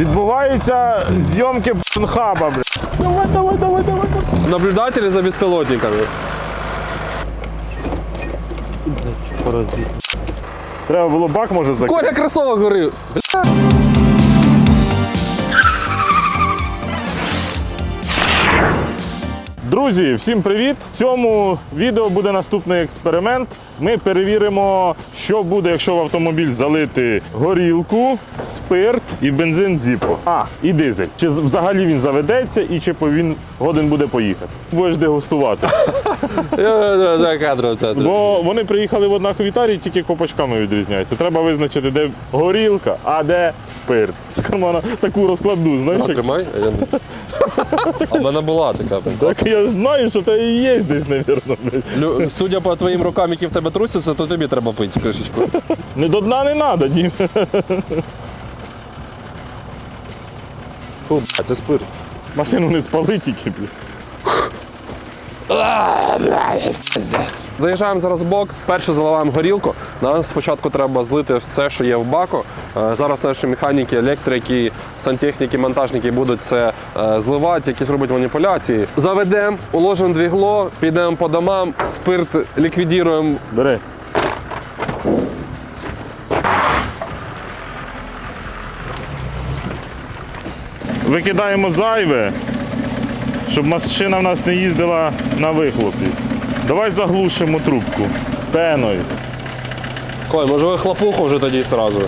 Відбуваються зйомки бунхаба, блядь. Давай, давай, давай, давай. Наблюдатели за беспилотниками. Паразит. Треба було бак, може, закрити. Коля кросовок горив. Бля. Друзі, всім привіт! В цьому відео буде наступний експеримент. Ми перевіримо, що буде, якщо в автомобіль залити горілку, спирт і бензин Зіпо. А, і дизель. Чи взагалі він заведеться і чи він годен буде поїхати. Будеш дегустувати. За кадром. Бо вони приїхали в однакові тарі, тільки копачками відрізняються. Треба визначити, де горілка, а де спирт. З кармана таку розкладну, знаєш? Тримай. я не- А в мене була така. Так я ж знаю, що це і є десь, навірно. Лю- Судя по твоїм рукам, які в тебе трусяться, то тобі треба пити кришечку. Не до дна не треба, Дім. Фу, бля, це спирт. Машину не спали тільки, блядь. Заїжджаємо зараз в бокс, перше заливаємо горілку. Нам спочатку треба злити все, що є в баку. Е, Зараз наші механіки, електрики, сантехніки, монтажники будуть це е, зливати, якісь робити маніпуляції. Заведемо, уложимо двігло, підемо по домам, спирт ліквідуємо. Бери. Викидаємо зайве, щоб машина в нас не їздила на вихлопі. Давай заглушимо трубку пеною. Коль, може ви хлопуху вже тоді одразу?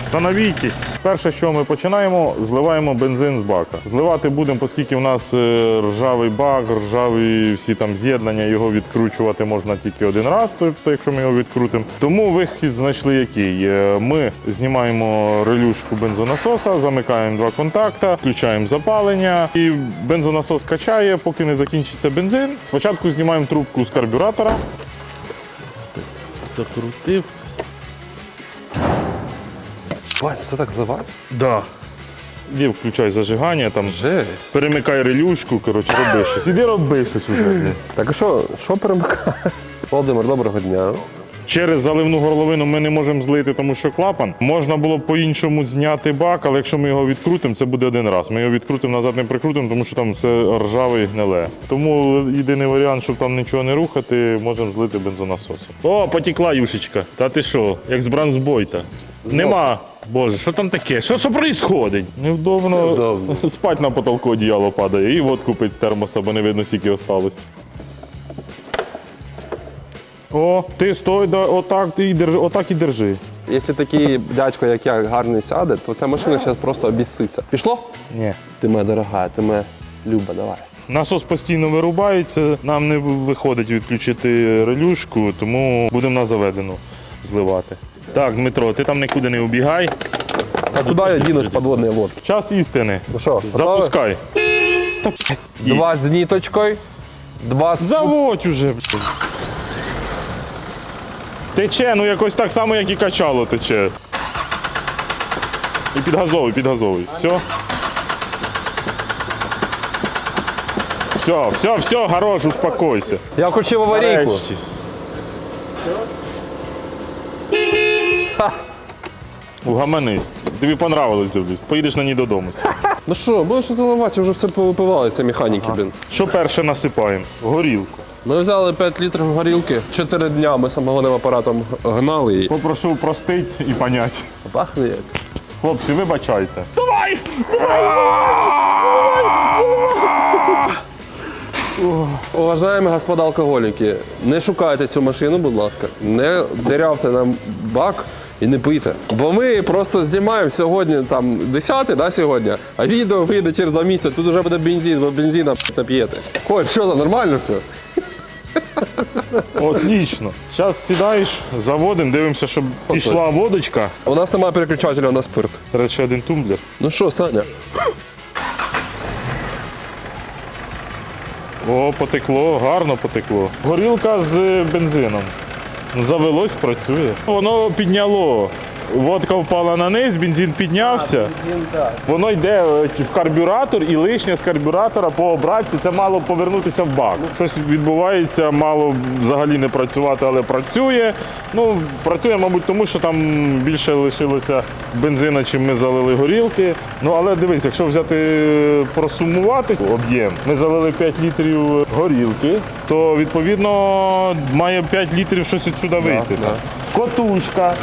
Остановітесь. Перше, що ми починаємо, зливаємо бензин з бака. Зливати будемо, оскільки в нас е, ржавий бак, ржаві всі там з'єднання, його відкручувати можна тільки один раз, тобто, якщо ми його відкрутимо. Тому вихід знайшли який. Е, Ми знімаємо релюшку бензонасоса, замикаємо два контакта, включаємо запалення, і бензонасос качає, поки не закінчиться бензин. Спочатку знімаємо трубку з карбюратора. Закрутив. Бать, це так зливати? Да. Іди включай зажигання, там Жесть. перемикай релюшку, коротше, роби щось. Іди роби щось уже. Так а що, що перемикає? Володимир, доброго дня. Через заливну горловину ми не можемо злити, тому що клапан. Можна було б по-іншому зняти бак, але якщо ми його відкрутимо, це буде один раз. Ми його відкрутимо, назад не прикрутимо, тому що там все ржаве і гниле. Тому єдиний варіант, щоб там нічого не рухати, можемо злити бензонасосом. О, потекла юшечка. Та ти що, як з бранзбойта. Нема. Боже, що там таке? Що, що происходить? Невдобно, Невдобно. спать на потолку одіяло падає і водку пить з термоса, бо не видно, скільки осталось. О, ти стой, да, отак ти і держи, отак і держи. Якщо такий дядько, як я, гарний сяде, то ця машина зараз просто обісситься. Пішло? Ні. Ти моя дорога, ти моя люба, давай. Насос постійно вирубається, нам не виходить відключити релюшку, тому будемо на заведену зливати. Так, Дмитро, ти там нікуди не убігай. А куди я дінусь подводної лодки? Час істини. Ну що, Запускай. Два з ніточкою, два з... Заводь уже, блін. Тече, ну якось так само, як і качало тече. І підгазовуй, підгазовуй. Все. Все, все, все, хорош, успокойся. Я включив аварійку. Нарешті. Угаманись. Тобі понравилось, дивлюсь. Поїдеш на ній додому. Ну що, будеш заливати, вже все повипивали, ці механіки, блін. Що перше насипаємо? Горілку. Ми взяли 5 літрів горілки, 4 дня ми самогонним апаратом гнали її. Попрошу простить і понять. Пахне як. Хлопці, вибачайте. Давай! Уважаємо господа алкоголіки, не шукайте цю машину, будь ласка, не дирявте нам бак і не пийте. Бо ми просто знімаємо сьогодні там 10 да, сьогодні, а відео вийде через два місяці, тут вже буде бензин, бо бензина п'єте. Коль, що там, нормально все? Отлично. Зараз сідаєш, заводимо, дивимося, щоб пішла водочка. У нас немає переключателя на спирт. Треба ще один тумблер. Ну що, Саня? О, потекло, гарно потекло. Горілка з бензином. Завелось, працює. Воно підняло водка впала на низ, бензин піднявся. Воно йде е, в карбюратор і лишнє з карбюратора по обратці. Це мало повернутися в бак. Щось відбувається, мало взагалі не працювати, але працює. Ну, працює, мабуть, тому що там більше лишилося бензина, чим ми залили горілки. Ну, але дивись, якщо взяти е, просумувати об'єм, ми залили 5 літрів горілки, то відповідно має 5 літрів щось відсюди вийти. да. Котушка,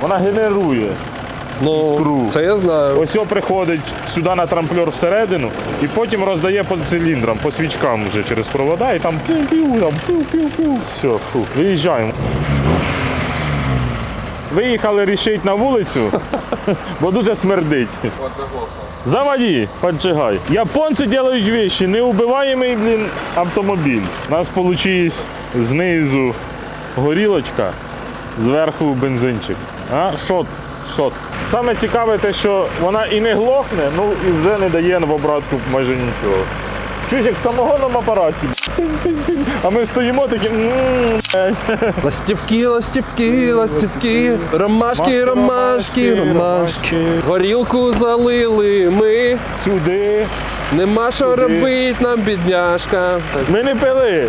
вона генерує. Ну, Іскру. це я знаю. Ось приходить сюди на трамплер всередину і потім роздає по циліндрам, по свічкам вже через провода, і там пів-пів, там пів-пів-пів. Все, фу. Виїжджаємо. Виїхали рішить на вулицю, бо дуже смердить. Заводи, поджигай. Японці роблять вещи, неубиваємий, блін, автомобіль. У нас вийшло знизу горілочка, зверху бензинчик. А? Шот, шот. Саме цікаве те, що вона і не глохне, ну і вже не дає в обратку майже нічого. Чуєш, як в самогонному апараті. А ми стоїмо такі. Ластівки, ластівки, ластівки, ромашки, ромашки, ромашки. Горілку залили ми, Сюди. нема що робить нам, бідняшка. Ми не пили.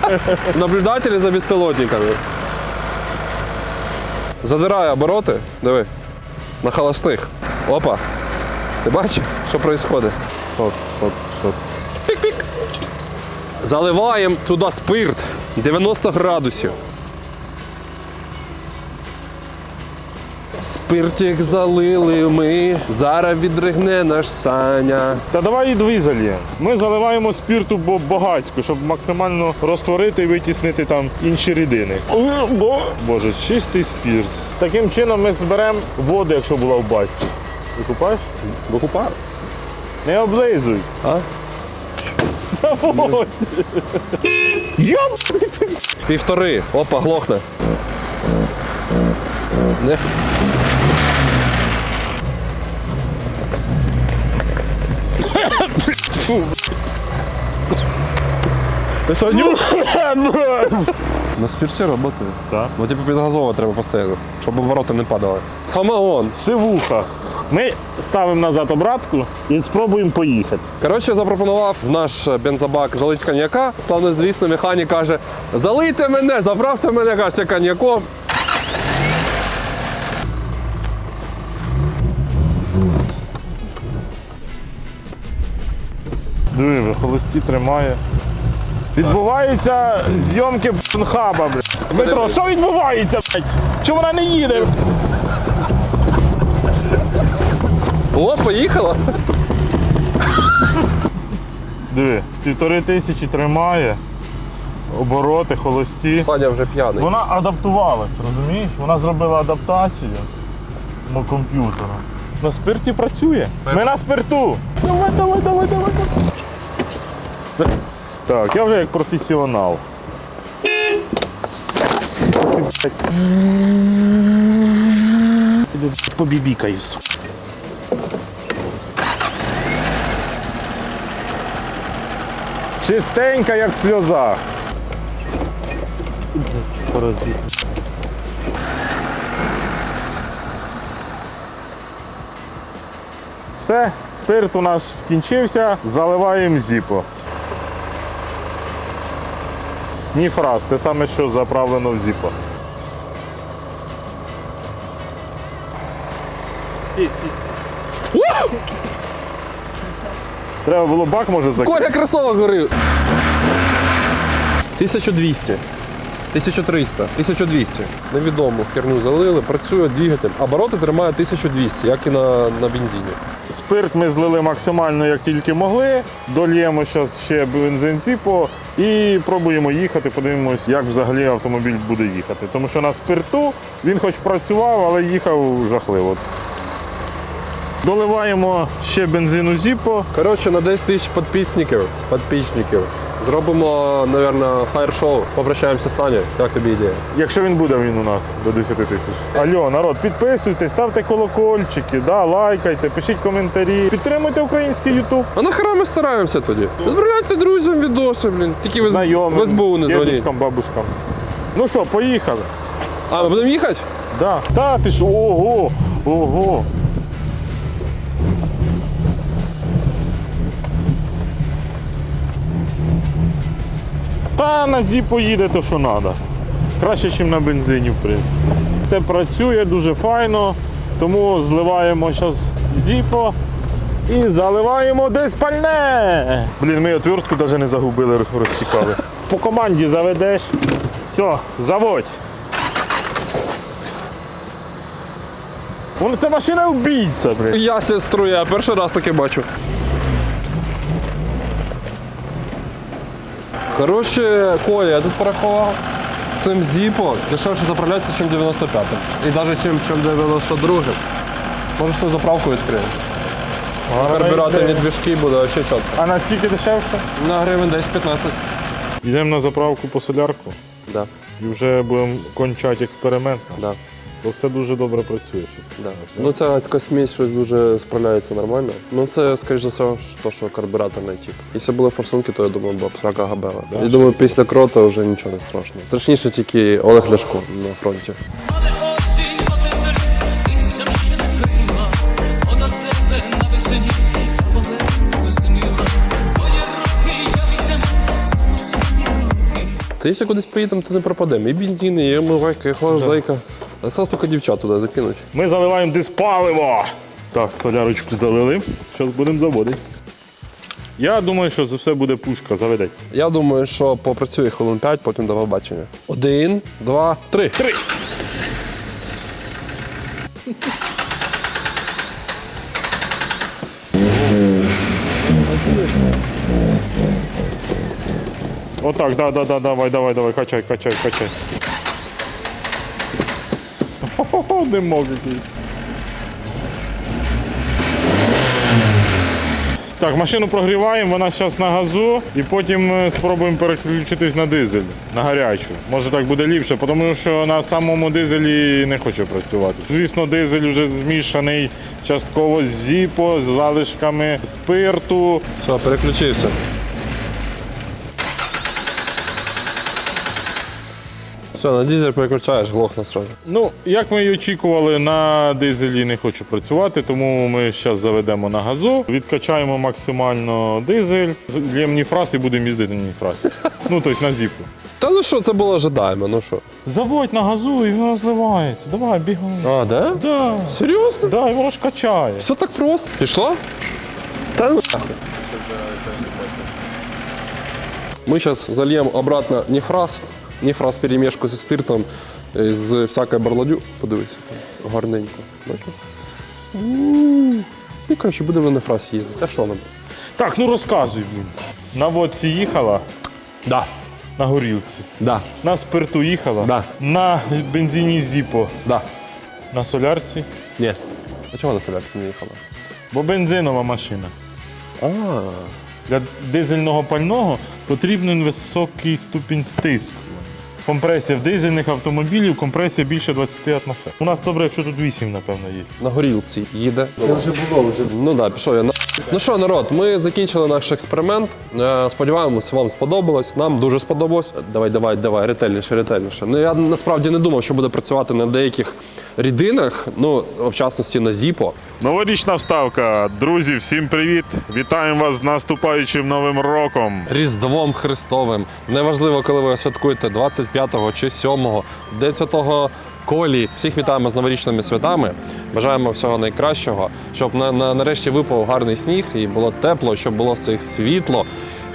Наблюдателі за безпілотниками. Задирай обороти, диви. На холостих. Опа. Ти бачиш, що відбувається? сот. Пік-пік. Заливаємо туди спирт 90 градусів. Спиртик залили ми, зараз відригне наш Саня. Та давай і дві зальємо. Ми заливаємо спірту бо багатько, щоб максимально розтворити і витіснити там інші рідини. Боже, чистий спірт. Таким чином ми зберемо воду, якщо була в бачці. Викупаєш? Викупав? Не облизуй. А? Заводь. Йоп! Півтори. Опа, глохне. Не. Ти що, нюх? На спирті працює. Так. Ну, типу, підгазовувати треба постійно, щоб обороти не падали. Самогон. Сивуха. Ми ставимо назад обратку і спробуємо поїхати. Коротше, запропонував в наш бензобак залить коньяка. Славно звісно, механік каже: залийте мене, заправте мене, каже, коньяком. Диви, холості тримає. Відбуваються зйомки Порнхаба, блядь. Дмитро, що відбувається, блядь? Чому вона не їде? О, поїхала. Диви, півтори тисячі тримає, обороти, холості. Саня вже п'яний. Вона адаптувалась, розумієш? Вона зробила адаптацію до комп'ютера. На спирті працює. Ми на спирту. Давай, давай, давай, давай. давай. Так, я вже як професіонал. Блядь. Побібікаю. Чистенька, як сльоза. Паразит. Все, спирт у нас скінчився, заливаємо зіпо. Ні фраз, те саме, що заправлено в зіпо. Треба було бак, може, закрити. Коля кросовок горив. 1200. 1300, 1200. Невідомо, херню залили, працює двигатель. Обороти тримає 1200, як і на, на бензині. Спирт ми злили максимально, як тільки могли. Дольємо зараз ще бензин Зіпо і пробуємо їхати, подивимось, як взагалі автомобіль буде їхати. Тому що на спирту він хоч працював, але їхав жахливо. Доливаємо ще бензину Зіпо. Коротше, на 10 тисяч підписників, підписників. Зробимо, мабуть, фаєр-шоу. Попрощаємося з Санєю. Як тобі ідея? Якщо він буде він у нас до 10 тисяч. Алло, народ, підписуйтесь, ставте колокольчики, да, лайкайте, пишіть коментарі. Підтримуйте український Ютуб. А нахера ми стараємося тоді? Відправляйте друзям відоси, блін. Тільки ви Знайомим, в СБУ не дзвоніть. дідуськам, бабушкам. Ну що, поїхали. А, ми будемо їхати? Да. Та ти ж, ого, ого. Та на зі поїде то, що треба. Краще, ніж на бензині, в принципі. Все працює дуже файно, тому зливаємо зараз зіпо і заливаємо десь пальне. Блін, ми отвертку навіть не загубили, розсікали. По команді заведеш. Все, заводь. Вон це машина вбійця, блін. Я струя, я перший раз таке бачу. Коротше, Коля, я тут порахував. Цим зіпо дешевше заправляється, ніж 95-м. І навіть чим, чим 92-м. Може свою заправку відкрити. Карбюраторні двіжки буде взагалі чітко. А наскільки дешевше? На гривень десь 15. Йдемо на заправку по солярку Да, і вже будемо кончати експеримент. да, Бо все дуже добре працює. ще. да. Ну ця адська щось дуже справляється нормально. Ну це, скоріш за все, то, що карбюраторний тип. Якщо були форсунки, то я думаю, була б срака габела. Да, Я думаю, після крота вже нічого не страшно. Страшніше тільки Олег Ляшко на фронті. Але осінь обезерт, місцем ще не крила, Вода тебе на весені, я поверну синіла. Твої руки я візьму, знову сині руки. Та якщо кудись поїдемо, то не пропадемо. І бензин, і омивайка, і охлаждайка. Осталось тільки дівчат туди закинуть. Ми заливаємо диспаливо. Так, солярочку залили. Зараз будемо заводити. Я думаю, що за все буде пушка, заведеться. Я думаю, що попрацює хвилин 5, потім до побачення. Один, два, три. Три. Отак, да, да, да, давай, давай, давай, качай, качай, качай. Хо-хо-хо, димок. Так, машину прогріваємо, вона зараз на газу, і потім е, спробуємо переключитись на дизель, на гарячу. Може так буде ліпше, тому що на самому дизелі не хоче працювати. Звісно, дизель вже змішаний частково з зіпо, з залишками спирту. Все, переключився. Все, на дизель переключаєш, глохне сразу. Ну, як ми і очікували, на дизелі не хочу працювати, тому ми зараз заведемо на газу, відкачаємо максимально дизель, лємо ніфраз і будемо їздити на ніфраз. Ну, тобто на зіпу. Та ну що, це було ожидаємо, ну що. Заводь на газу і воно зливається. Давай, бігай. А, да? Да. Серйозно? Да, і воно ж качає. Все так просто. Пішло? Та ну нахуй. Ми зараз зальємо обратно нефраз, нефраз перемішку зі спиртом, е, з всякою барладю. Подивись, гарненько. Бачиш? Ну, коротше, будемо на нефраз їздити. А що нам? Так, ну розказуй. блін. На водці їхала, Да. на горілці. Да. На спирту їхала, Да. на бензині Зіпо, Да. на солярці, Ні. А чого на солярці не їхала? бо бензинова машина. А, Для дизельного пального потрібен високий ступінь стиску. Компресія в дизельних автомобілів, компресія більше 20 атмосфер. У нас добре, якщо тут 8, напевно, є. на горілці їде. Це вже було, вже. Ну так, да, пішов я на. Ну що, народ, ми закінчили наш експеримент. Е, Сподіваємось, вам сподобалось. Нам дуже сподобалось. Давай, давай, давай, ретельніше, ретельніше. Ну я насправді не думав, що буде працювати на деяких рідинах, ну, в частності на Зіпо. Новорічна вставка. Друзі, всім привіт! Вітаємо вас з наступаючим новим роком. Різдвом Христовим. Неважливо, коли ви святкуєте 25-го чи 7-го, День Святого Колі. Всіх вітаємо з новорічними святами. Бажаємо всього найкращого, щоб на, на, нарешті випав гарний сніг і було тепло, щоб було всіх світло.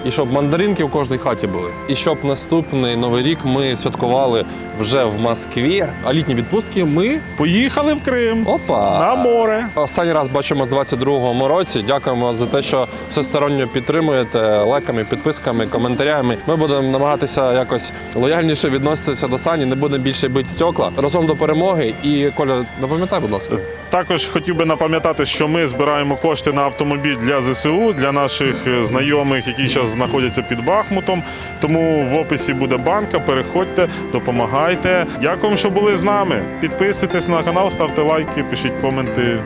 І щоб мандаринки в кожній хаті були. І щоб наступний новий рік ми святкували вже в Москві. А літні відпустки ми Поїхали в Крим опа на море. Останній раз бачимо з 22-му році. Дякуємо за те, що всесторонньо підтримуєте лайками, підписками, коментарями. Ми будемо намагатися якось лояльніше відноситися до сані, не будемо більше бити стекла. Разом до перемоги. І Коля, напам'ятай, будь ласка. Також хотів би напам'ятати, що ми збираємо кошти на автомобіль для ЗСУ, для наших е, знайомих, які зараз знаходяться під Бахмутом. Тому в описі буде банка. Переходьте, допомагайте. Дякуємо, що були з нами. Підписуйтесь на канал, ставте лайки, пишіть коменти.